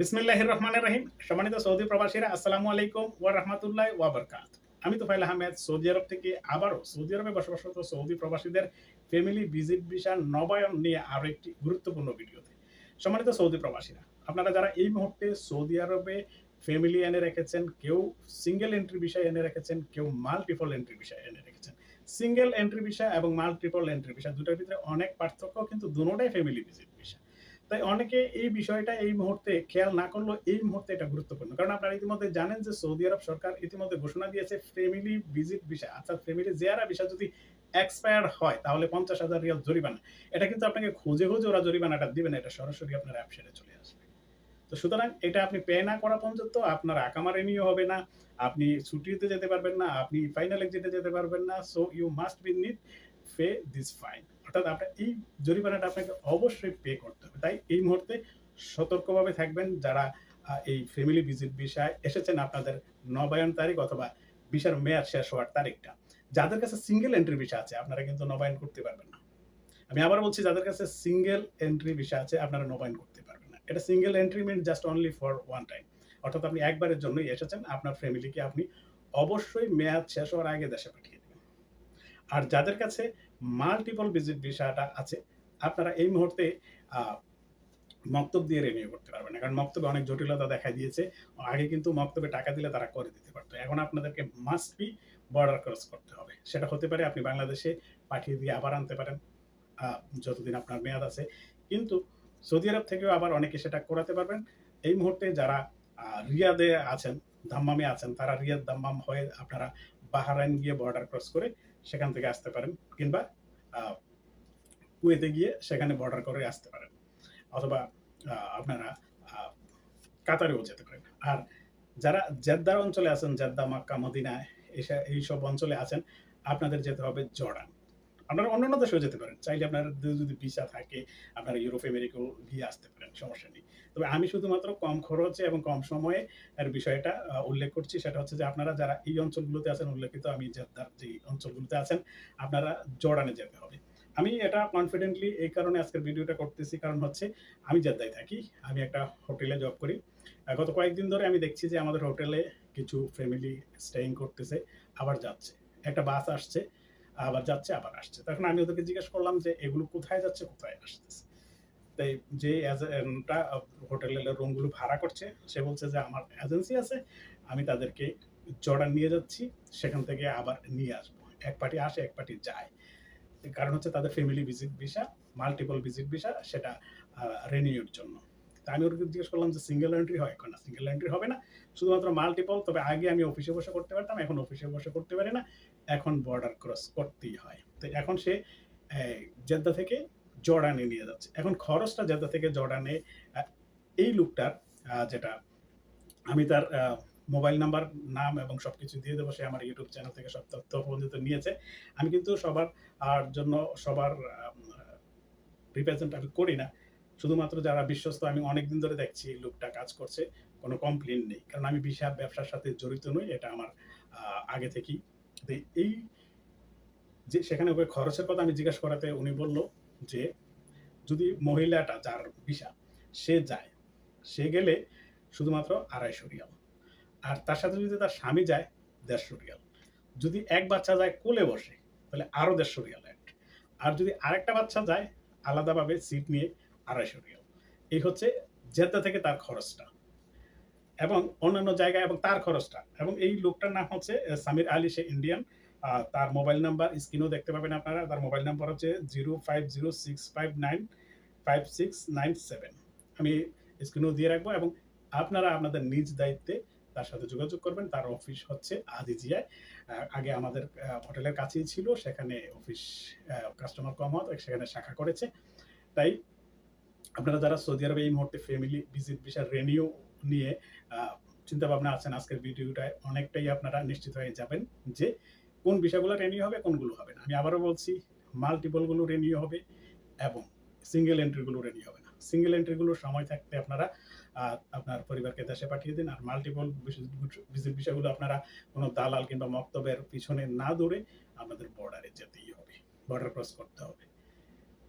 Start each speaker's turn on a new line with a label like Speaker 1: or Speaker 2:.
Speaker 1: বিসমিল্লাহ রহমানের রহিম। সম্মানিত সৌদি প্রবাসীরা, আসসালামু আলাইকুম ওয়া রাহমাতুল্লাহ ওয়া বারাকাত আমি তোফাইল আহমেদ, সৌদি আরব থেকে আবারও সৌদি আরবে বসবাসরত সৌদি প্রবাসীদের ফ্যামিলি ভিজিট ভিসা নবায়ন নিয়ে আরও একটি গুরুত্বপূর্ণ ভিডিওতে। সম্মানিত সৌদি প্রবাসীরা, আপনারা যারা এই মুহূর্তে সৌদি আরবে ফ্যামিলি এনে রেখেছেন, কেউ সিঙ্গেল এন্ট্রি বিষয় এনে রেখেছেন, কেউ মাল্টিপল এন্ট্রি বিষয় এনে রেখেছেন সিঙ্গেল এন্ট্রি ভিসা এবং মাল্টিপল এন্ট্রি ভিসা দুটোর ভিতরে অনেক পার্থক্য, কিন্তু দুটোটাই ফ্যামিলি ভিজিট ভিসা তাই অনেকে এই বিষয়টা এই মুহূর্তে খেয়াল না করলেও এই মুহূর্তে এটা গুরুত্বপূর্ণ। কারণ আপনারা ইতিমধ্যে জানেন যে সৌদি আরব সরকার ইতিমধ্যে ঘোষণা দিয়েছে ফ্যামিলি ভিজিট ভিসা অর্থাৎ ফ্যামিলি জিয়ারা ভিসা যদি এক্সপায়ার হয়, তাহলে পঞ্চাশ হাজার রিয়াল জরিমানা। এটা কিন্তু আপনাকে খুঁজে খুঁজে ওরা জরিমানাটা দিবে না, এটা সরাসরি আপনার অ্যাপসেটে চলে আসবে। তো সুতরাং এটা আপনি পে না করা পর্যন্ত আপনার আকামারে নিয়ে হবে না, আপনি ছুটিতে যেতে পারবেন না, আপনি ফাইনাল এক্সিটে যেতে পারবেন না so you must be need pay this fine অর্থাৎ আপনার এই জরিমানাটা আপনাকে অবশ্যই পে করতে হবে। তাই এই মুহূর্তে সতর্কভাবে থাকবেন যারা এই ফ্যামিলি ভিজিট এসেছেন আপনাদের নবায়ন তারিখ অথবা মেয়াদ শেষ হওয়ার তারিখটা। যাদের কাছে সিঙ্গেল এন্ট্রি আছে, আপনারা কিন্তু নবায়ন করতে পারবেন না। আমি আবার বলছি, যাদের কাছে সিঙ্গেল এন্ট্রি ভিসা আছে, আপনারা নবায়ন করতে পারবেন না। এটা single entry mean just only for one time অর্থাৎ আপনি একবারের জন্যই এসেছেন, আপনার ফ্যামিলিকে আপনি অবশ্যই মেয়াদ শেষ হওয়ার আগে দেশে পাঠিয়ে আর যাদের কাছে মাল্টিপল ভিজিট ভিসাটা আছে, আপনারা এই মুহূর্তে মক্তব দিয়ে রেনিউ করতে পারবেন না। কারণ মক্তবে অনেক জটিলতা দেখা দিয়েছে। আগে কিন্তু মক্তবে টাকা দিলে তারা করে দিতে পারতো। এখন আপনাদেরকে মাস্ট বি বর্ডার ক্রস করতে হবে। সেটা হতে পারে আপনি বাংলাদেশে পাঠিয়ে দিয়ে আবার আনতে পারেন যতদিন আপনার মেয়াদ আছে। কিন্তু সৌদি আরব থেকেও আবার অনেকে সেটা করাতে পারবেন। এই মুহূর্তে যারা রিয়াদে আছেন, দাম্মামে আছেন, তারা রিয়াদ দাম্মাম হয়ে আপনারা বাহারাইন গিয়ে বর্ডার ক্রস করে সেখান থেকে আসতে পারেন কিংবা কুয়েতে গিয়ে সেখানে বর্ডার করে আসতে পারেন। অথবা আপনারা কাতারেও যেতে পারেন। আর যারা জেদ্দার অঞ্চলে আছেন, জেদ্দা, মাক্কা, মদিনা, এসা, এইসব অঞ্চলে আছেন, আপনাদের যেতে হবে জর্ডান। আপনারা অন্যান্য দেশেও যেতে পারেন। চাইলে আপনার যদি ভিসা থাকে, আপনারা ইউরোপ আমেরিকাও গিয়ে আসতে পারেন, সমস্যা নেই। তবে আমি শুধুমাত্র কম খরচে এবং কম সময়ে এর বিষয়টা উল্লেখ করছি, সেটা হচ্ছে যে আপনারা যারা এই অঞ্চলগুলোতে আছেন, উল্লেখিত আমি জেদ্দার যে অঞ্চলগুলোতে আছেন, আপনারা জর্ডানে যেতে হবে। আমি এটা কনফিডেন্টলি এই কারণে আজকের ভিডিওটা করতেছি, কারণ হচ্ছে আমি জেদ্দায় থাকি, আমি একটা হোটেলে জব করি। গত কয়েকদিন ধরে আমি দেখছি যে আমাদের হোটেলে কিছু ফ্যামিলি স্টেইং করতেছে, আবার যাচ্ছে। একটা বাস আসছে আবার যাচ্ছে, আবার আসছে। তখন আমি ওদেরকে জিজ্ঞেস করলাম যে, এগুলো কোথায় যাচ্ছে, কোথায় আসতেছে? তাই যে এজেন্টটা হোটেলের রুমগুলো ভাড়া করছে, সে বলছে যে, আমার এজেন্সি আছে, আমি তাদেরকে জর্ডান নিয়ে যাচ্ছি, সেখান থেকে আবার নিয়ে আসব। এক পার্টি আসে, এক পার্টি যায়। কারণ হচ্ছে তাদের family visit visa multiple visit visa সেটা রেনিউর জন্য। আমি ওদেরকে জিজ্ঞেস করলাম যে সিঙ্গেল এন্ট্রি হয় এখন না সিঙ্গেল এন্ট্রি হবে না। শুধুমাত্র মাল্টিপল তবে আগে আমি অফিসে বসে করতে পারতাম, এখন অফিসে বসে করতে পারি না। এখন বর্ডার ক্রস করতেই হয়। তো এখন সে জেদ্দা থেকে জর্ডানে নিয়ে যাচ্ছে। এখন খরচটা জেদ্দা থেকে জর্ডানে এই লুকটার যেটা আমি তার মোবাইল নাম্বার নাম এবং সব কিছু দিয়ে দেবো, সে আমার ইউটিউব চ্যানেল থেকে সব তথ্য পর্যন্ত নিয়েছে। আমি কিন্তু সবার, আর জন্য সবার রিপ্রেজেন্ট আমি করি না। শুধুমাত্র যারা বিশ্বস্ত, আমি অনেকদিন ধরে দেখছি লোকটা কাজ করছে, কোনো কমপ্লেন নেই। কারণ আমি বিশাল ব্যবসার সাথে জড়িত নই, এটা আমার আগে থেকেই। এই যে সেখানে ওই খরচের কথা আমি জিজ্ঞাসা করাতে উনি বলল যে, যদি মহিলাটা যার ভিসা, সে যায়, সে গেলে শুধুমাত্র আড়াইশো রিয়াল। আর তার সাথে যদি তার স্বামী যায়, দেড়শো রিয়াল। যদি এক বাচ্চা যায় কোলে বসে, তাহলে আরও দেড়শো রিয়াল আর যদি আরেকটা বাচ্চা যায়, আলাদাভাবে সিট নিয়ে আড়াইশো রিয়াল। এই হচ্ছে জেদ্দা থেকে তার খরচটা। এবং অন্যান্য জায়গায় এবং তার খরচটা। এবং এই লোকটার নাম হচ্ছে সামির আলী, সে ইন্ডিয়ান তার মোবাইল নাম্বার স্ক্রিনেও দেখতে পাবেন আপনারা। তার মোবাইল নাম্বার হচ্ছে zero five zero six five nine five six nine seven আমি স্ক্রিনেও দিয়ে রাখব এবং আপনারা আপনাদের নিজ দায়িত্বে তার সাথে যোগাযোগ করবেন। তার অফিস হচ্ছে আদিজিয়ায়। আগে আমাদের হোটেলের কাছেই ছিল। সেখানে অফিস কাস্টমার কম হওয়া সেখানে শাখা করেছে। তাই আপনারা যারা সৌদি আরবে এই মুহূর্তে ফ্যামিলি ভিজিট ভিসা রেনিউ নিয়ে চিন্তা ভাবনা আছেন আজকের ভিডিওটায়, অনেকটাই আপনারা নিশ্চিত হয়ে যাবেন যে কোন বিষয়গুলো রেনিউ হবে, কোনগুলো হবে না। আমি আবারও বলছি মাল্টিপলগুলো রেনিউ হবে এবং সিঙ্গেল এন্ট্রিগুলো রেনিউ হবে না। সিঙ্গেল এন্ট্রিগুলোর সময় থাকতে আপনারা আপনার পরিবারকে দেশে পাঠিয়ে দিন আর মাল্টিপল ভিজিট বিষয়গুলো আপনারা কোনো দালাল কিংবা মক্তবের পিছনে না দৌড়ে আপনাদের বর্ডারে যেতেই হবে। বর্ডার ক্রস করতে হবে।